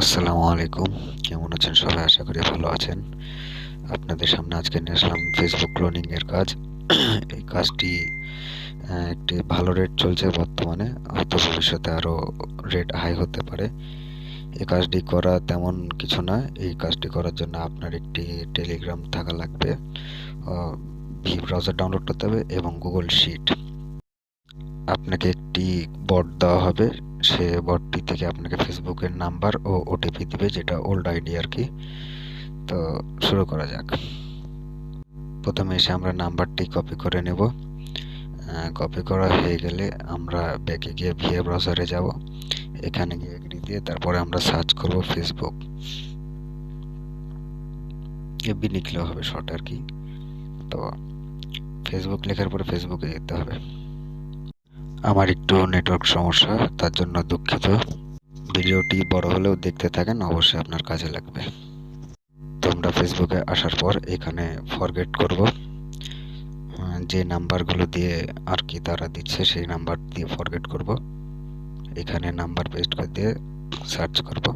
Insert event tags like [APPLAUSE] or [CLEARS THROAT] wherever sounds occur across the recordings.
আসসালামু আলাইকুম। কেমন আছেন সবাই? আশা করি ভালো আছেন। আপনাদের সামনে আজকে নিয়ে আসলাম ফেসবুক ক্লোনিং এর কাজ। [CLEARS THROAT] এই কাজটি একটি ভালো রেট চলছে বর্তমানে। হয়তো ভবিষ্যতে আরও রেট হাই হতে পারে। এই কাজটি করা তেমন কিছু না। এই কাজটি করার জন্য আপনার একটি টেলিগ্রাম থাকা লাগবে। ভি ব্রাউজার ডাউনলোড করতে হবে এবং গুগল শিট আপনাকে একটি বট দেওয়া হবে। সে বটটি থেকে আপনাকে ফেসবুকের নাম্বার ও ওটিপি দিবে, যেটা ওল্ড আইডি আর কি। তো শুরু করা যাক। প্রথমে এসে আমরা নাম্বারটি কপি করে নেব। কপি করা হয়ে গেলে আমরা ব্যাকে গিয়ে ভিএ ব্রাউজারে যাব। এখানে গিয়ে এগ্রি দিয়ে তারপরে আমরা সার্চ করব ফেসবুক। এফবি লিখলেও হবে শর্ট আর কি। তো ফেসবুক লেখার পরে ফেসবুকে যেতে হবে। আমার একটু নেটওয়ার্ক সমস্যা, তার জন্য দুঃখিত। ভিডিওটি বড় হলেও দেখতে থাকেন, অবশ্যই আপনার কাজে লাগবে। তোমরা ফেসবুকে আসার পর এখানে ফরগেট করব। যে নাম্বারগুলো দিয়ে আর কি তারা দিচ্ছে, সেই নাম্বার দিয়ে ফরগেট করব। এখানে নাম্বার পেস্ট করে দিয়ে সার্চ করব।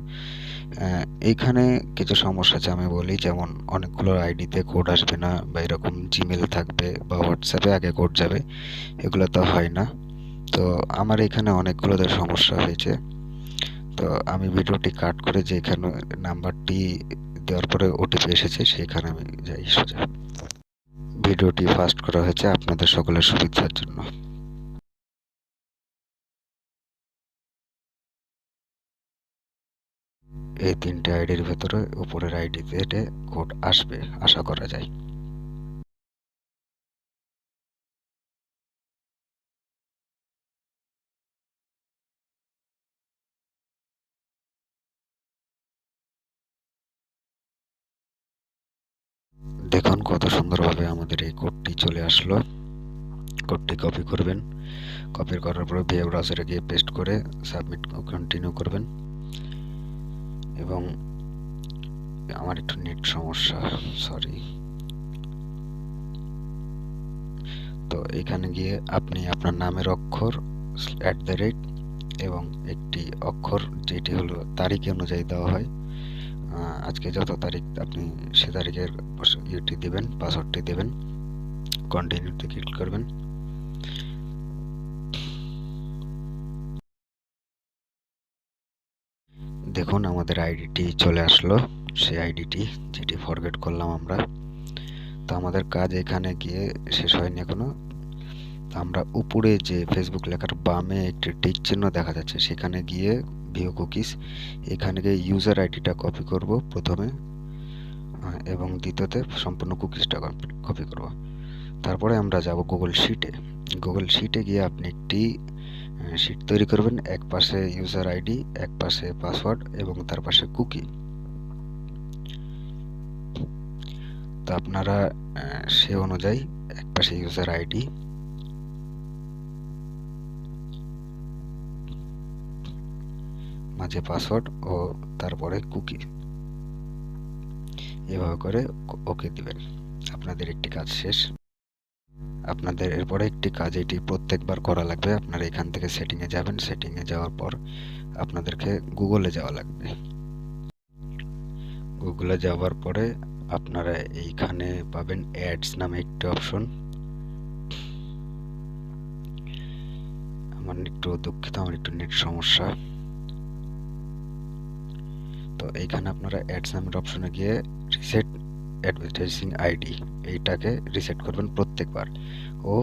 এইখানে কিছু সমস্যা আছে, আমি বলি, যেমন অনেকগুলো আইডিতে কোড আসবে না, বা এরকম জিমেল থাকবে, বা হোয়াটসঅ্যাপে আগে কোড যাবে, এগুলো তো হয় না। তো আমার এখানে অনেকগুলো সমস্যা হয়েছে। তো আমি ভিডিওটি কাট করে যেখানে নাম্বারটি দেওয়ার পরে ওটিপি এসেছে, সেখানে আমি যাই, সোজা। ভিডিওটি ফাস্ট করা হয়েছে আপনাদের সকলের সুবিধার জন্য। এই তিনটে আইডির ভেতরে উপরের আইডিতে কোড আসবে, আশা করা যায়। দেখুন কত সুন্দরভাবে আমাদের এই কোডটি চলে আসলো। কোডটি কপি করবেন। কপি করার পরে ভিএ ব্রাউজারে গিয়ে পেস্ট করে সাবমিট কন্টিনিউ করবেন। এবং আমার একটু নেট সমস্যা সরি তো এখানে গিয়ে আপনি আপনার নামের অক্ষর অ্যাট দ্য রেট এবং একটি অক্ষর যেটি হলো তারিখ অনুযায়ী দেওয়া হয়। আজকে যত তারিখ আপনি সে তারিখের ইউটি দেবেন পাসওয়ার্ডটি দেবেন কন্টিনিউতে ক্লিক করবেন। দেখুন, আমাদের আইডিটি চলে আসলো। সেই আইডিটি যেটি ফরগেট করলাম আমরা। তো আমাদের কাজ এখানে গিয়ে শেষ হয়নি এখনও। আমরা উপরে যে ফেসবুক লেখার বামে একটি টিক চিহ্ন দেখা যাচ্ছে, সেখানে গিয়ে ভিও কুকিজ এখানে গিয়ে ইউজার আইডিটা কপি করব প্রথমে এবং দ্বিতীয়তে সম্পূর্ণ কুকিজটা কপি করব। তারপরে আমরা যাব গুগল শিটে গুগল শিটে গিয়ে আপনি একটি শিট তৈরি করবেন, এক পাশে ইউজার আইডি এক পাশে পাসওয়ার্ড এবং তার পাশে কুকি তো আপনারা সে অনুযায়ী এক পাশে ইউজার আইডি মাঝে পাসওয়ার্ড ও তারপরে কুকি এভাবে করে ওকে দিবেন। আপনাদের একটি কাজ শেষ। আপনাদের এরপরে একটি কাজ, এটি প্রত্যেকবার করা লাগবে। আপনারা এখান থেকে সেটিংয়ে যাবেন। সেটিংয়ে যাওয়ার পর আপনাদেরকে গুগলে যাওয়া লাগবে। গুগলে যাওয়ার পরে আপনারা এইখানে পাবেন অ্যাডস নামে একটি অপশন আমার একটু দুঃখিত, আমার একটু নেট সমস্যা। এইখানে আপনারা অ্যাডস নামের অপশনে গিয়ে রিসেট অ্যাডভার্টাইজিং আইডি এইটাকে রিসেট করবেন প্রত্যেকবার। ও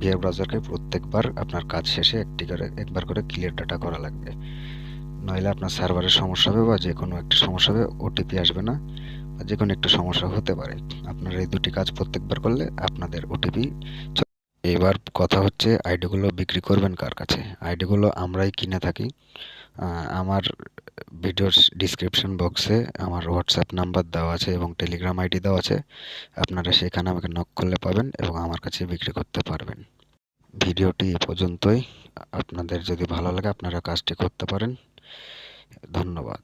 বিয়ার ব্রাউজারকে প্রত্যেকবার আপনার কাজ শেষে একটি করে, একবার করে ক্লিয়ার ডাটা করা লাগবে। নইলে আপনার সার্ভারের সমস্যা হবে বা যে কোনো একটি সমস্যা হবে ওটিপি আসবে না বা যে কোনো একটু সমস্যা হতে পারে। আপনার এই দুটি কাজ প্রত্যেকবার করলে আপনাদের ওটিপি এবার কথা হচ্ছে আইডিগুলো বিক্রি করবেন কার কাছে? আইডিগুলো আমরাই কিনে থাকি। আমার ভিডিওর ডিসক্রিপশন বক্সে আমার হোয়াটসঅ্যাপ নাম্বার দেওয়া আছে এবং টেলিগ্রাম আইডি দেওয়া আছে। আপনারা সেখানে আমাকে নক করলে পাবেন এবং আমার কাছে বিক্রি করতে পারবেন। ভিডিওটি এ পর্যন্তই। আপনাদের যদি ভালো লাগে আপনারা কাজটি করতে পারেন। ধন্যবাদ।